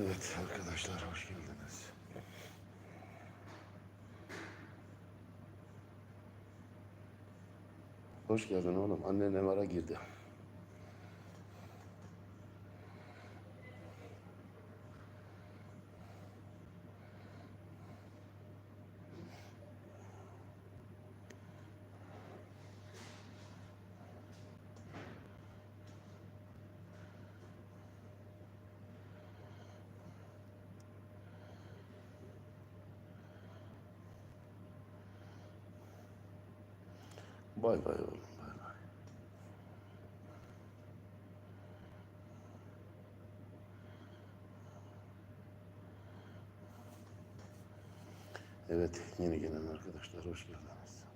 Evet arkadaşlar hoş geldiniz. Hoş geldin oğlum. Annen MR'a girdi. Bay bay oğlum. Bay bay. Evet yeni gelen arkadaşlar hoş geldiniz.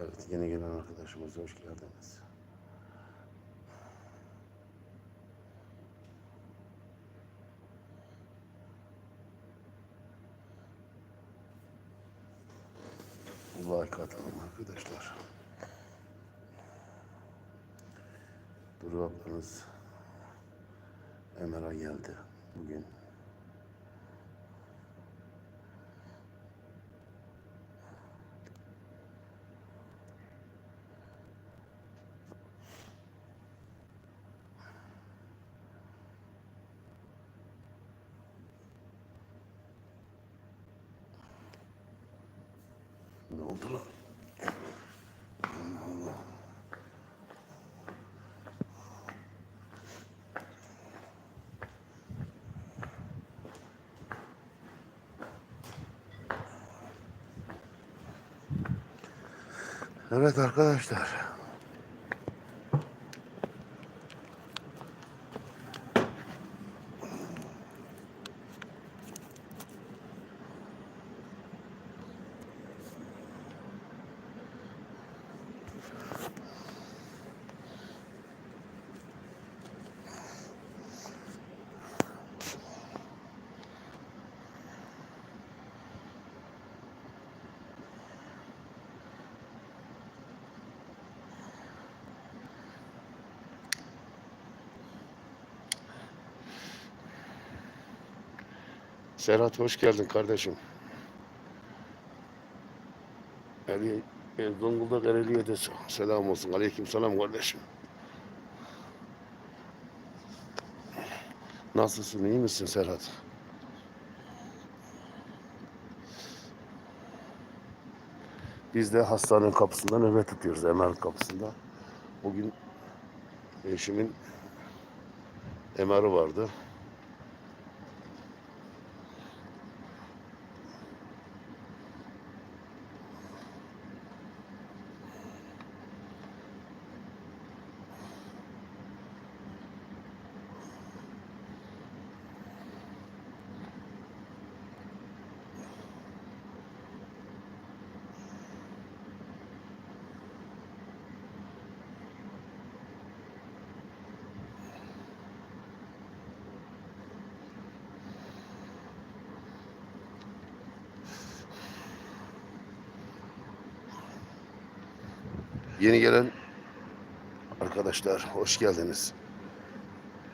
Evet yeni gelen arkadaşımız hoş geldiniz. Like atalım arkadaşlar. Duru ablanız Emer'a geldi bugün. Oldu? Evet arkadaşlar. Serhat hoş geldin kardeşim. Ali, e, Zonguldak Ereğli'ye de selam olsun. Aleyküm selam kardeşim. Nasılsın, iyi misin Serhat? Biz de hastanenin kapısında nöbet tutuyoruz, MR kapısında. Bugün eşimin MR'ı vardı. Yeni gelen arkadaşlar hoş geldiniz.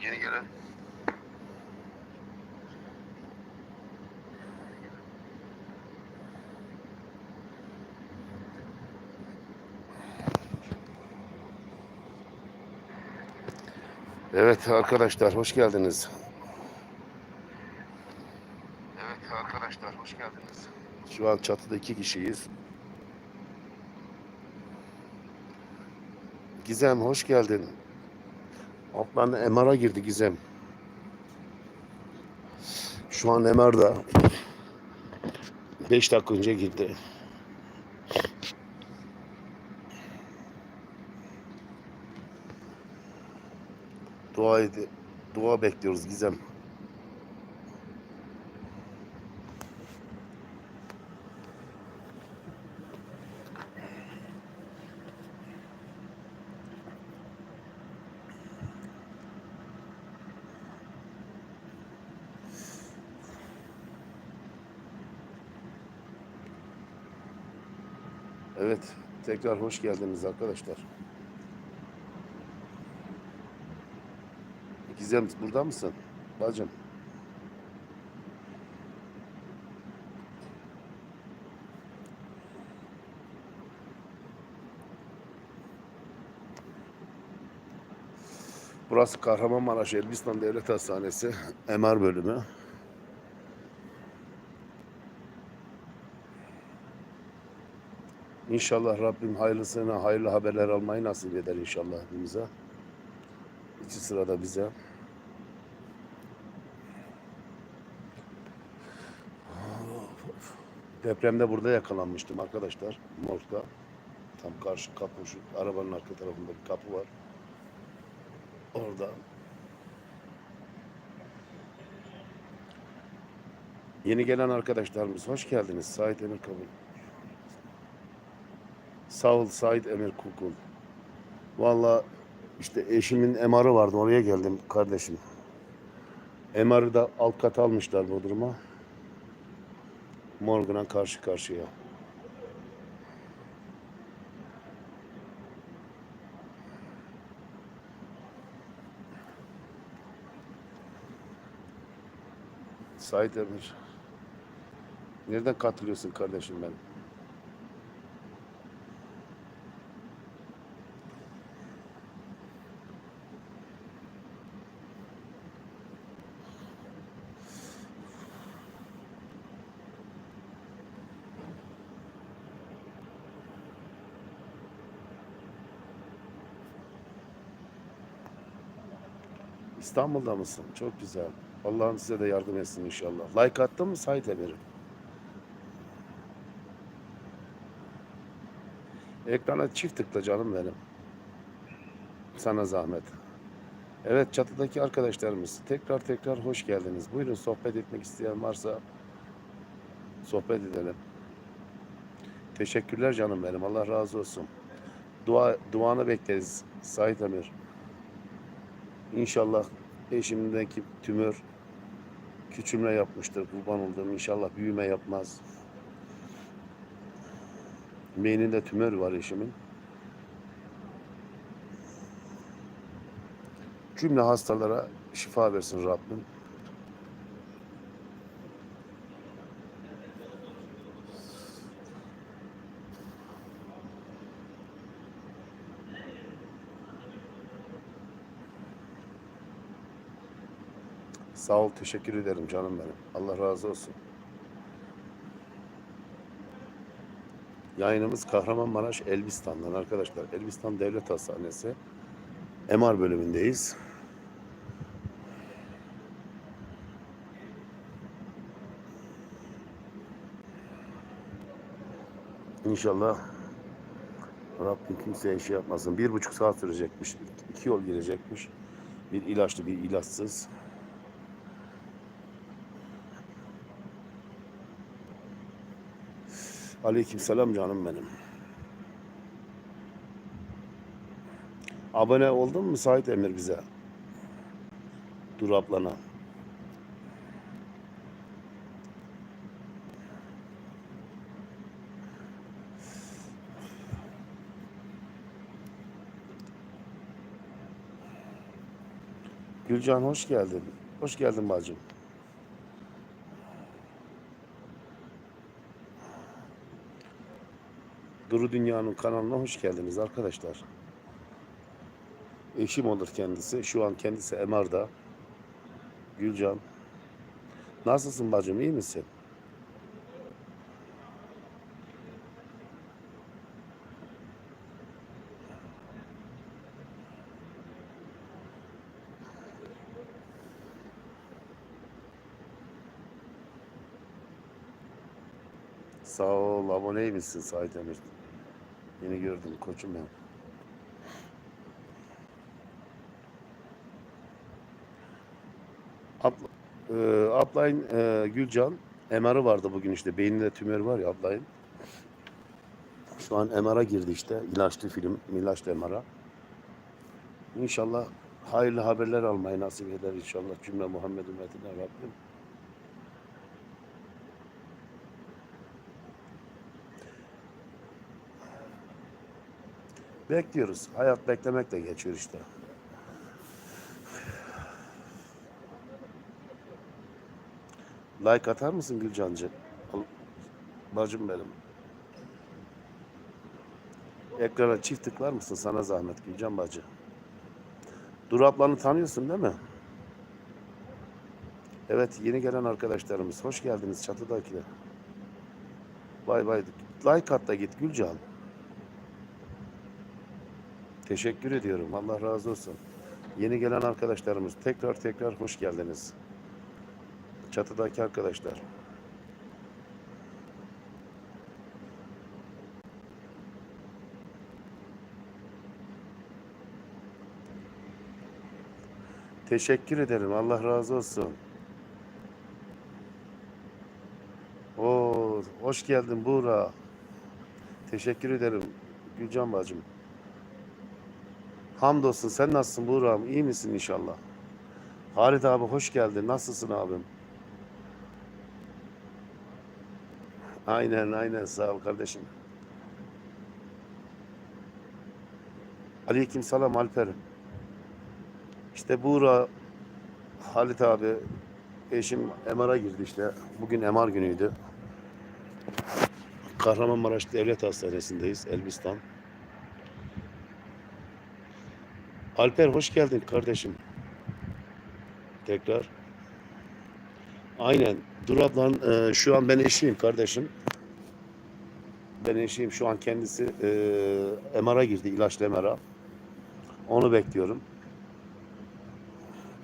Yeni gelen Evet arkadaşlar hoş geldiniz. Evet arkadaşlar hoş geldiniz. Şu an çatıda iki kişiyiz. Gizem hoş geldin. Altlarına MR'a girdi Gizem. Şu an MR'da. 5 dakika önce girdi. Dua edi. Dua bekliyoruz Gizem. Evet, tekrar hoş geldiniz arkadaşlar. Gizem burada mısın? Bacım. Burası Kahramanmaraş Elbistan Devlet Hastanesi MR bölümü. İnşallah Rabbim hayırlısına hayırlı haberler almayı nasip eder inşallah hepimize. İki sırada bize. Depremde burada yakalanmıştım arkadaşlar. Morgda. Tam karşı kapı şu arabanın arka tarafında bir kapı var. Orada. Yeni gelen arkadaşlarımız hoş geldiniz. Sait Emir Kabul. Sağ ol Sait Emir Kukul. Valla işte eşimin MR'ı vardı oraya geldim kardeşim. MR'ı da alt kat almışlar Bodrum'a. Morgan'a karşı karşıya. Sait Emir. Nereden katılıyorsun kardeşim ben? İstanbul'da mısın? Çok güzel. Allah'ım size de yardım etsin inşallah. Like attın mı Sait Emir'im? Ekrana çift tıkla canım benim. Sana zahmet. Evet çatıdaki arkadaşlarımız tekrar tekrar hoş geldiniz. Buyurun sohbet etmek isteyen varsa sohbet edelim. Teşekkürler canım benim. Allah razı olsun. Dua, duanı bekleriz Sait Emir. İnşallah eşimdeki tümör küçülme yapmıştır. Kurban olduğum inşallah büyüme yapmaz. Beyninde tümör var eşimin. Cümle hastalara şifa versin Rabbim. Sağ ol, teşekkür ederim canım benim. Allah razı olsun. Yayınımız Kahramanmaraş Elbistan'dan arkadaşlar. Elbistan Devlet Hastanesi MR bölümündeyiz. İnşallah Rabbim kimseye şey yapmasın. Bir buçuk saat sürecekmiş. iki yol girecekmiş. Bir ilaçlı bir ilaçsız. Aleykümselam canım benim. Abone oldun mu Sait Emir bize? Dur ablana. Gülcan hoş geldin. Hoş geldin bacım. Duru Dünya'nın kanalına hoş geldiniz arkadaşlar. Eşim olur kendisi. Şu an kendisi MR'da. Gülcan. Nasılsın bacım iyi misin? Sağ ol aboneymişsin Sait Emir. Yeni gördüm koçum benim. Abla, e, ablayın e, Gülcan MR'ı vardı bugün işte beyninde tümör var ya ablayın. Şu an MR'a girdi işte ilaçlı film, ilaçlı MR'a. İnşallah hayırlı haberler almayı nasip eder inşallah cümle Muhammed ümmetine Rabbim. Bekliyoruz. Hayat beklemekle geçiyor işte. Like atar mısın Gülcancı? Bacım benim. Ekrana çift tıklar mısın? Sana zahmet Gülcan bacı. Dur ablanı tanıyorsun değil mi? Evet yeni gelen arkadaşlarımız. Hoş geldiniz çatıdakiler. Bay bay. Like at da git Gülcan. Teşekkür ediyorum. Allah razı olsun. Yeni gelen arkadaşlarımız tekrar tekrar hoş geldiniz. Çatıdaki arkadaşlar. Teşekkür ederim. Allah razı olsun. Oo, hoş geldin Buğra. Teşekkür ederim Gülcan bacım. Hamdolsun. Sen nasılsın Buğra'm? İyi misin inşallah? Halit abi hoş geldin. Nasılsın abim? Aynen aynen sağ ol kardeşim. Aleyküm selam Alper. İşte Buğra Halit abi eşim MR'a girdi işte. Bugün MR günüydü. Kahramanmaraş Devlet Hastanesi'ndeyiz. Elbistan. Alper hoş geldin kardeşim. Tekrar. Aynen. Dur ablan e, şu an ben eşiyim kardeşim. Ben eşiyim. Şu an kendisi e, MR'a girdi. ilaçlı MR'a. Onu bekliyorum.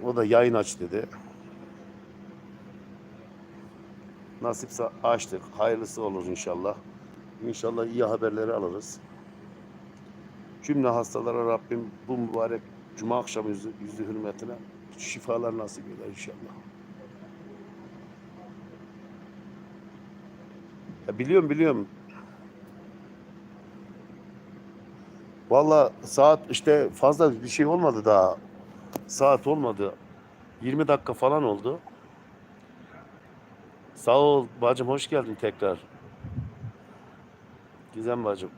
O da yayın aç dedi. Nasipse açtık. Hayırlısı olur inşallah. İnşallah iyi haberleri alırız. Cümle hastalara Rabbim bu mübarek Cuma akşamı yüzü, yüzü hürmetine şifalar nasip eder inşallah. Ya biliyorum biliyorum. Valla saat işte fazla bir şey olmadı daha. Saat olmadı. 20 dakika falan oldu. Sağ ol bacım hoş geldin tekrar. Gizem bacım.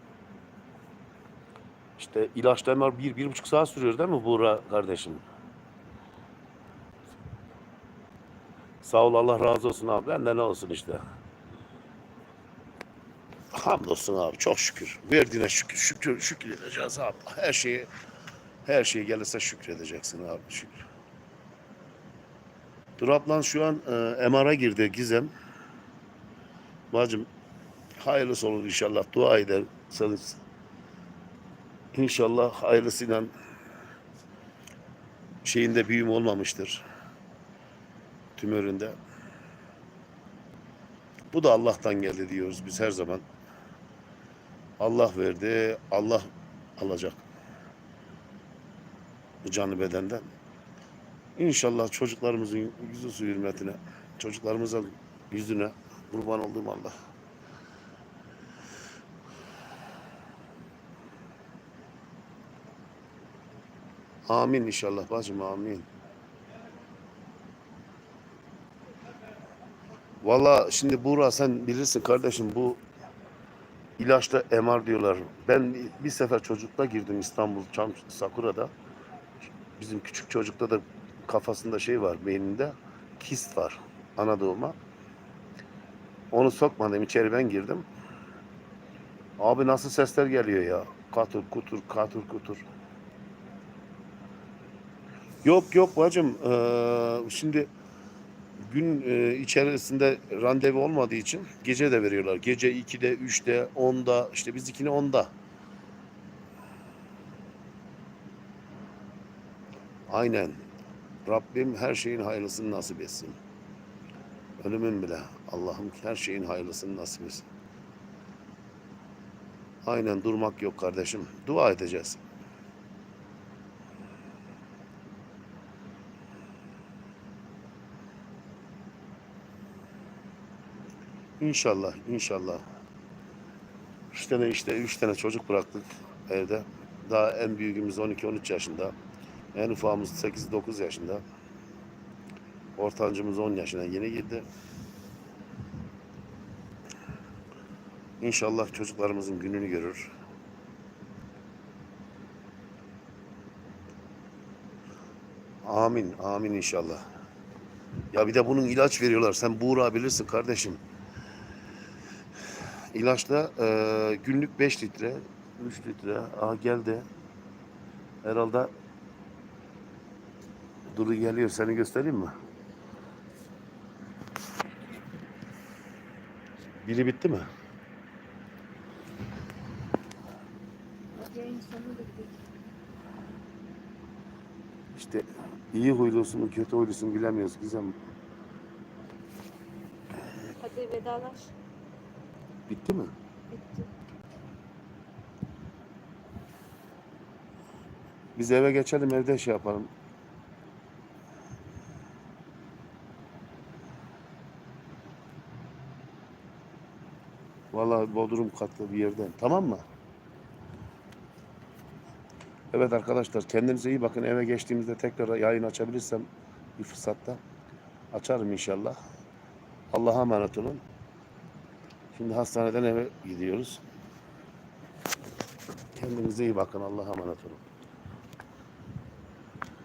İşte ilaçlama bir, bir buçuk saat sürüyor değil mi Buğra kardeşim? Sağ ol Allah razı olsun abi. Benden ne olsun işte. Hamdolsun abi çok şükür. Verdiğine şükür, şükür, şükür edeceğiz abi. Her şeyi her şey gelirse şükredeceksin abi şükür. Duraplan şu an e, MR'a girdi Gizem. Bacım hayırlısı olur inşallah. Dua ederseniz İnşallah hayırlısıyla şeyinde büyüm olmamıştır. Tümöründe. Bu da Allah'tan geldi diyoruz biz her zaman. Allah verdi, Allah alacak. Bu canlı bedenden. İnşallah çocuklarımızın yüzü su hürmetine, çocuklarımızın yüzüne kurban olduğum Allah. Amin inşallah bacım amin. Valla şimdi Buğra sen bilirsin kardeşim bu ilaçta MR diyorlar. Ben bir sefer çocukta girdim İstanbul Çam Sakura'da. Bizim küçük çocukta da kafasında şey var beyninde kist var ana doğuma. Onu sokmadım içeri ben girdim. Abi nasıl sesler geliyor ya. Katur kutur katur kutur. Yok yok bacım eee, şimdi gün eee, içerisinde randevu olmadığı için gece de veriyorlar. Gece 2'de, 3'te, 10'da işte bizikini 10'da. Aynen. Rabbim her şeyin hayırlısını nasip etsin. Ölümün bile. Allah'ım her şeyin hayırlısını nasip etsin. Aynen durmak yok kardeşim. Dua edeceğiz. İnşallah, inşallah. Üç tane işte, üç tane çocuk bıraktık evde. Daha en büyüğümüz 12-13 yaşında. En ufağımız 8-9 yaşında. Ortancımız 10 yaşına yeni girdi. İnşallah çocuklarımızın gününü görür. Amin, amin inşallah. Ya bir de bunun ilaç veriyorlar. Sen Buğra bilirsin kardeşim. İlaçla e, günlük 5 litre, 3 litre. Aha geldi. Herhalde Duru geliyor. Seni göstereyim mi? Biri bitti mi? İşte iyi huylusun mu kötü huylusun bilemiyoruz Gizem. Hadi vedalaş. Bitti mi? Bitti. Biz eve geçelim evde şey yapalım. Vallahi Bodrum katlı bir yerden. Tamam mı? Evet arkadaşlar kendinize iyi bakın. Eve geçtiğimizde tekrar yayın açabilirsem bir fırsatta açarım inşallah. Allah'a emanet olun. Şimdi hastaneden eve gidiyoruz. Kendinize iyi bakın. Allah'a emanet olun.